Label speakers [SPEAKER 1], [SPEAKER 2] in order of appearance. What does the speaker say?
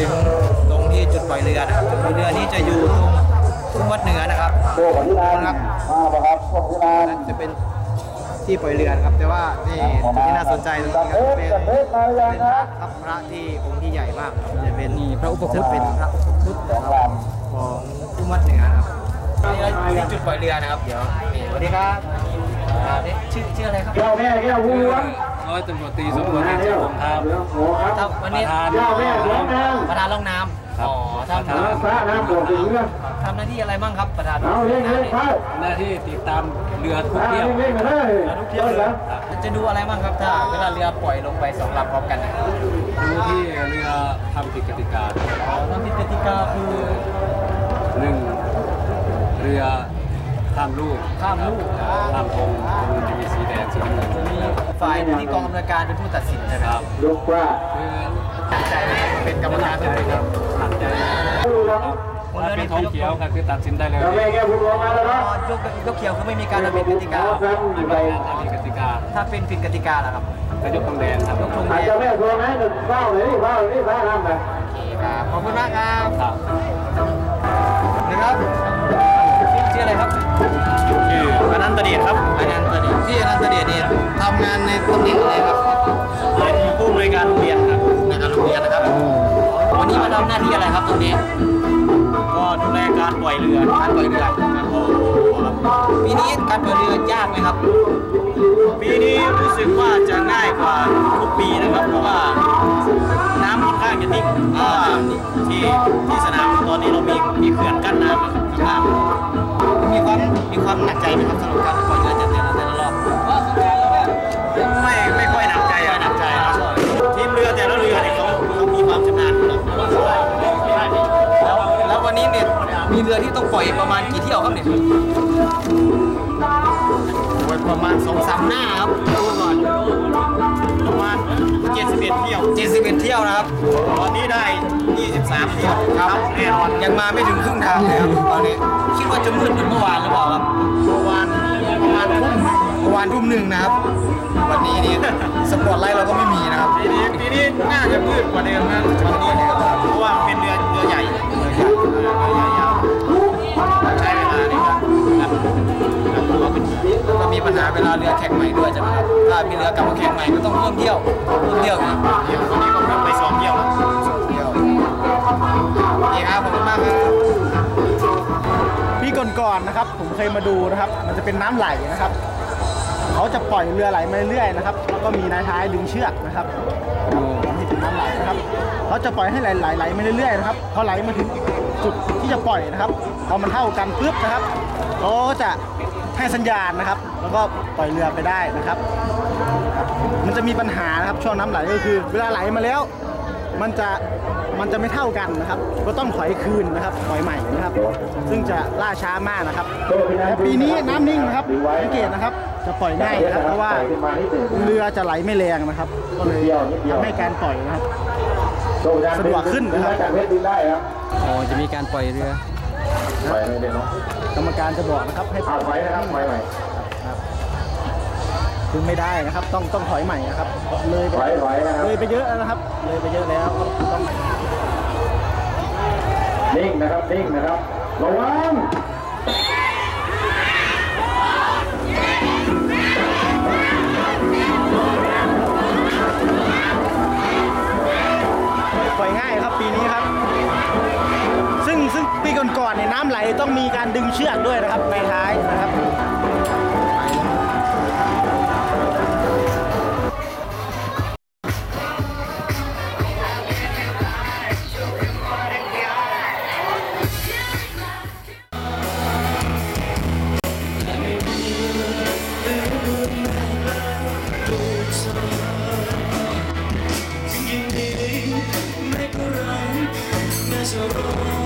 [SPEAKER 1] ถึงตรงที่จุดปล่อยเรือนะครับจุดปล่อยเรือนี้จะอยู่ตรงทุ่งวัดเหนือนะครับ
[SPEAKER 2] โอ้ขอบคุณนะครับมาบ่ครับขอบคุณนะ
[SPEAKER 1] นั่นจะเป็นที่ปล่อยเรือนะครับ แต่ว่านี่จุดที่น่าสนใจตรงนี้ครับเป็น
[SPEAKER 2] จัดเทศมาหรือยัง
[SPEAKER 1] เป็นพ
[SPEAKER 2] นะ
[SPEAKER 1] ระครับพระที่องค์ที่ใหญ่มากครับจะเป็น
[SPEAKER 3] นี่พระอุปคุ
[SPEAKER 1] จะ
[SPEAKER 3] ฎ
[SPEAKER 1] เป็นพระอุปคุฎนะครับของทุ่งวัดเหนือนะครับนี่เราอยู่ที่จุดปล่อยเรือนะครับเดี๋ยวนี่สวัสดีครับอ่านี่ชื่อชื่ออะไรครับ
[SPEAKER 2] แก้วแม่แก้วหูวะ
[SPEAKER 3] ร้อยตำรวจตรีสมบูรณ์ที่ผมครับ
[SPEAKER 2] เรื่องหัวครับ
[SPEAKER 1] ถ้าวันนี้
[SPEAKER 3] ประธาน
[SPEAKER 2] แก้วแม่ร้องน้
[SPEAKER 1] ประธานร่องน้ำอ๋อ
[SPEAKER 3] ครับ
[SPEAKER 1] ทำำ
[SPEAKER 2] พระน้ำบอกถึงเรื่อง
[SPEAKER 1] ทำหน้าที่อะไรบ้างครับประธาน
[SPEAKER 2] เอาเล่นเล่นเข้า
[SPEAKER 3] หน้าที่ติดตามเรือทุก
[SPEAKER 2] อ่า
[SPEAKER 3] เที่ยว
[SPEAKER 2] เล่นมาเลย
[SPEAKER 1] ทุกเที่ยวเลยจะดูอะไรบ้างครับถ้าเวลาเรือปล่อยลงไปสองลำพร้อมกันนะ
[SPEAKER 3] ดูที่เรือทำผิดกติกา
[SPEAKER 1] อ๋อถ้าผิดกติกาคือ
[SPEAKER 3] หนึ่งเรือ ข้ามลูก
[SPEAKER 1] ข้ามลูก
[SPEAKER 3] ข้ามธงธงมันจะมีสีแดงสีน้ำเงิน
[SPEAKER 1] จะมีฝ่ายที่กองอำนวยการเป็นผู้ตัดสินใช่ไหม
[SPEAKER 3] ค
[SPEAKER 1] ค
[SPEAKER 3] รั
[SPEAKER 1] รั
[SPEAKER 3] บบ
[SPEAKER 2] ยกว่า
[SPEAKER 3] คือ
[SPEAKER 1] ตัดใจไหมเป็นกรรมการ
[SPEAKER 3] ใจ
[SPEAKER 1] เป็น
[SPEAKER 3] ครับตัดใจ
[SPEAKER 2] ดูครับ
[SPEAKER 3] ถ้าเป็นธงเขียวก็คือตัดสินได้เลย
[SPEAKER 2] แก้วแม่แก้วหูร้องมาแล้ว
[SPEAKER 1] อ๋
[SPEAKER 2] เนาะ
[SPEAKER 1] อยกยกเขียวคือไม่มีการระเบียบกติกา
[SPEAKER 2] ครับ
[SPEAKER 3] ไม่
[SPEAKER 2] ไป
[SPEAKER 3] มีการทำผิดกติกา
[SPEAKER 1] ถ้าเป็นผิดกติกาล่ะครับ
[SPEAKER 3] ก็ยกธงแดงครับ
[SPEAKER 1] ยกธง
[SPEAKER 2] อาจ
[SPEAKER 1] แด
[SPEAKER 2] จะ
[SPEAKER 1] ง
[SPEAKER 2] แม่โทรไหมหนึ่งเฝ้าเลยนี่เฝ้านี่พระน้ำไป
[SPEAKER 1] ครับขอบคุณมากครับ
[SPEAKER 3] ครับ
[SPEAKER 1] นะครับ ชื่ออะไรครับ
[SPEAKER 3] ชื่ออนันตเดชครับ
[SPEAKER 1] อนันตเดชพี่อนันตเดชเนี่ยทำงานในตำแหน่งอะไรครับ
[SPEAKER 3] เป็นผู้อำนวยการโรงเรียนครับ
[SPEAKER 1] ในการโรงเรียนนะครับ วันนี้มาทำหน้าที่อะไรครับตรงนี้
[SPEAKER 3] ก็ดูแลการปล่อยเรือ
[SPEAKER 1] การปล่อยเรือปีนี้การปล่อยเรือยากไหมครับ
[SPEAKER 3] ปีนี้รู้สึกว่าจะง่ายกว่าทุกปีนะครับ เพราะว่าน้ำค่อนข้างจะนิ่งอ่าที่ที่สนามตอนนี้เรามีมีเขื่อนกั้นน้ำนะครับข้างล่าง
[SPEAKER 1] มีความมีความหนักใจไหมครับสำหรับการปล่อยเรือแต่ละแต่ละรอบ
[SPEAKER 3] ไม่ไม่ค่อยหนักใจอะหนักใจนะทีมเรือแต่ละเรือเนี่ยเขาเขามีความชำนาญนะ
[SPEAKER 1] แล้วแล้ววันนี้เนี่ยมีเรือที่ต้องปล่อยประมาณกี่เที่ยวครับเนี่ย
[SPEAKER 3] โอ้ยประมาณสองสามหน้าครับ 71 เที่ยว
[SPEAKER 1] 71 เที่ยวนะครับ
[SPEAKER 3] ตอนนี้ได้ 23 เที่ยวครับแน่นอน
[SPEAKER 1] ยังมาไม่ถึงครึ่งทางเลยครับตอนนี้คิดว่าจะมืดเหมือนเมื่อวานหรือเปล่าครับ
[SPEAKER 3] เมื่อวานประมาณทุ่มหนึ่ง
[SPEAKER 1] เมื่อวานทุ่มหนึ่งนะครับ วันนี้นี่สปอตไลท์เราก็ไม่มีนะครับ
[SPEAKER 3] ปีนี้ปีนี้น่าจะมืดกว่าเดิมนะวันนี้เนี่ยเพราะว่า ปัญหาเวลาเรื
[SPEAKER 1] อแข่งใหม่ด้วยใช่ไหมครับถ้ามีเรือกลับมาแข่งใหม่ก็ต้องเพิ่มเที่ยวเพิ่มเที่ยวอีก
[SPEAKER 3] เที่ยววันนี้ก็เพิ่มไปสองเที่ยวแล้ว
[SPEAKER 1] เที่ยวนี่ครับขอบคุณมากครับ
[SPEAKER 4] ปีก่อนๆนะครับ ผมเคยมาดูนะครับ มันจะเป็นน้ำไหลนะครับเขาจะปล่อยเรือไหลมาเรื่อยๆนะครับแล้วก็มีนายท้ายดึงเชือกนะครับนที่เป็นน้ำไหลนะครับเขาจะปล่อยให้ไหลไหลไหลมาเรื่อยๆนะครับพอไหลมาถึงจุดที่จะปล่อยนะครับพอมันเท่ากันปุ๊บนะครับเขาก็จะให้สัญญาณนะครับ แล้วก็ปล่อยเรือไปได้นะครับครับ มันจะมีปัญหานะครับช่วงน้ำไหลก็คือ เวลาไหลมาแล้ว มันจะมันจะไม่เท่ากันนะครับ ก็ต้องถอยคืนนะครับถอยใหม่นะครับ ซึ่งจะล่าช้ามากนะครับแต่ปีนี้น้ำนิ่งนะครับสังเกตนะครับ จะปล่อยง่ายนะครับ เพราะว่าเรือจะไหลไม่แรงนะครับ ก็เลยทำให้การปล่อยนะครับสะดวกขึ้นนะครับ
[SPEAKER 2] จากเพชรบินได้ครับ
[SPEAKER 1] โอ้จะมีการปล่อยเรือ
[SPEAKER 2] ไปเลยเดี๋ยวเนาะ
[SPEAKER 4] กรรมการจะบอกนะครับให้ปล่
[SPEAKER 2] เอา
[SPEAKER 4] อย
[SPEAKER 2] ไว้นะครับไว้ใหม่
[SPEAKER 4] คือไม่ได้นะครับ ต้องต้องถอยใหม่นะครับ เลยไป
[SPEAKER 2] ไว้ไว้นะครับ
[SPEAKER 4] เลยไปเยอะแล้วนะครับ เลยไปเยอะแล้วต้อง
[SPEAKER 2] นิ่งนะครับนิ่งนะครับระวัง
[SPEAKER 4] ปล่อยง่ายครับปีนี้ครับ ซึ่งซึ่งปีก่อนๆเนี่ยน้ำไหลต้องมีการดึงเชือกด้วยนะครับในท้าย นะค